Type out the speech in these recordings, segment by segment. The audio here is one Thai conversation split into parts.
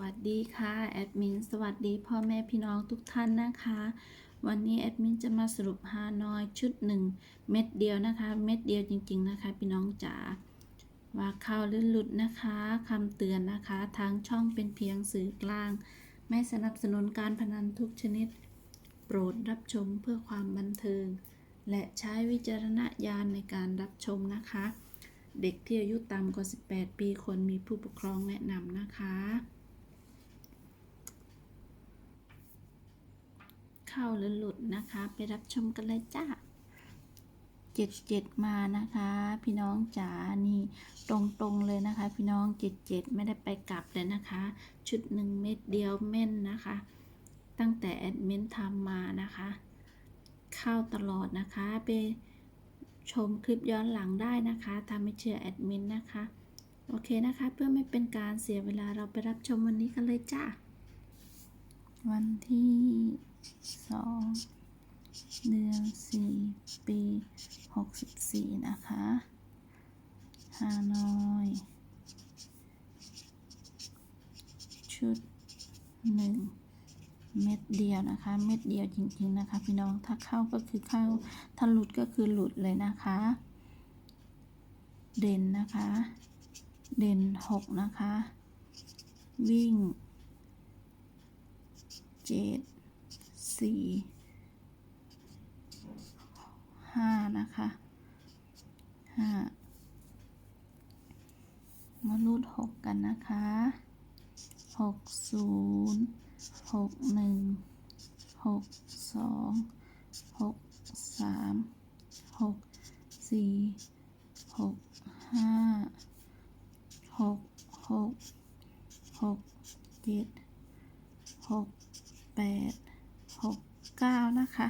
วัสดีค่ะแอดมินสวัสดีพ่อแม่พี่น้องทุกท่านนะคะ วันนี้แอดมินจะมาสรุปฮานอยชุดหนึ่งเม็ดเดียวนะคะ เม็ดเดียวจริง ๆ นะคะ พี่น้องจ๋าว่าเข้าหรือหลุดนะคะคำเตือนนะคะทางช่องเป็นเพียงสื่อกลาง ไม่สนับสนุนการพนันทุกชนิด โปรดรับชมเพื่อความบันเทิง และใช้วิจารณญาณในการรับชมนะคะเด็กที่อายุต่ำกว่า 18 ปีควรมีผู้ปกครองแนะนำนะคะ เข้าหรือหลุดนะคะ ไปรับชมกันเลยจ้าเจ็ดเจ็ดมานะคะ พี่น้องจ๋านี่ตรงๆเลยนะคะ พี่น้องเจ็ดเจ็ดไม่ได้ไปกลับเลยนะคะ ชุดหนึ่งเม็ดเดียวเม่นนะคะ ตั้งแต่แอดมินทำมานะคะ เข้าตลอดนะคะไปชมคลิปย้อนหลังได้นะคะถ้าไม่เชื่อแอดมินนะคะ โอเคนะคะ เพื่อไม่เป็นการเสียเวลาเราไปรับชมวันนี้กันเลยจ้าวันที่ สองเดือนสี่ปีหกสิบสี่นะคะฮานอยชุดหนึ่งเม็ดเดียวนะคะ เม็ดเดียวจริงๆนะคะ พี่น้องถ้าเข้าก็คือเข้า ถ้าหลุดก็คือหลุดเลยนะคะ เด่นนะคะ เด่นหกนะคะ วิ่งเจ็ด สี่ห้านะคะห้ามารูดหกกันนะคะหกศูนย์หกหนึ่งหกสองหกสามหกสี่หกห้าหกหกหกเจ็ดหกแปด หกเก้านะคะ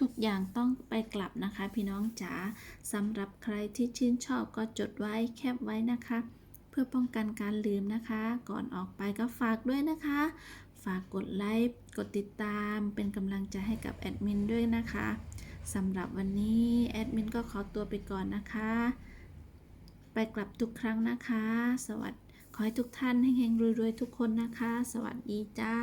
ทุกอย่างต้องไปกลับนะคะ พี่น้องจ๋าสำหรับใครที่ชื่นชอบก็จดไว้แคปไว้นะคะ เพื่อป้องกันการลืมนะคะ ก่อนออกไปก็ฝากด้วยนะคะ ฝากกดไลค์กดติดตามเป็นกำลังใจให้กับแอดมินด้วยนะคะสำหรับวันนี้แอดมินก็ขอตัวไปก่อนนะคะ ไปกลับทุกครั้งนะคะ สวัสดีขอให้ทุกท่านเฮงๆรวยๆทุกคนนะคะ สวัสดีจ้า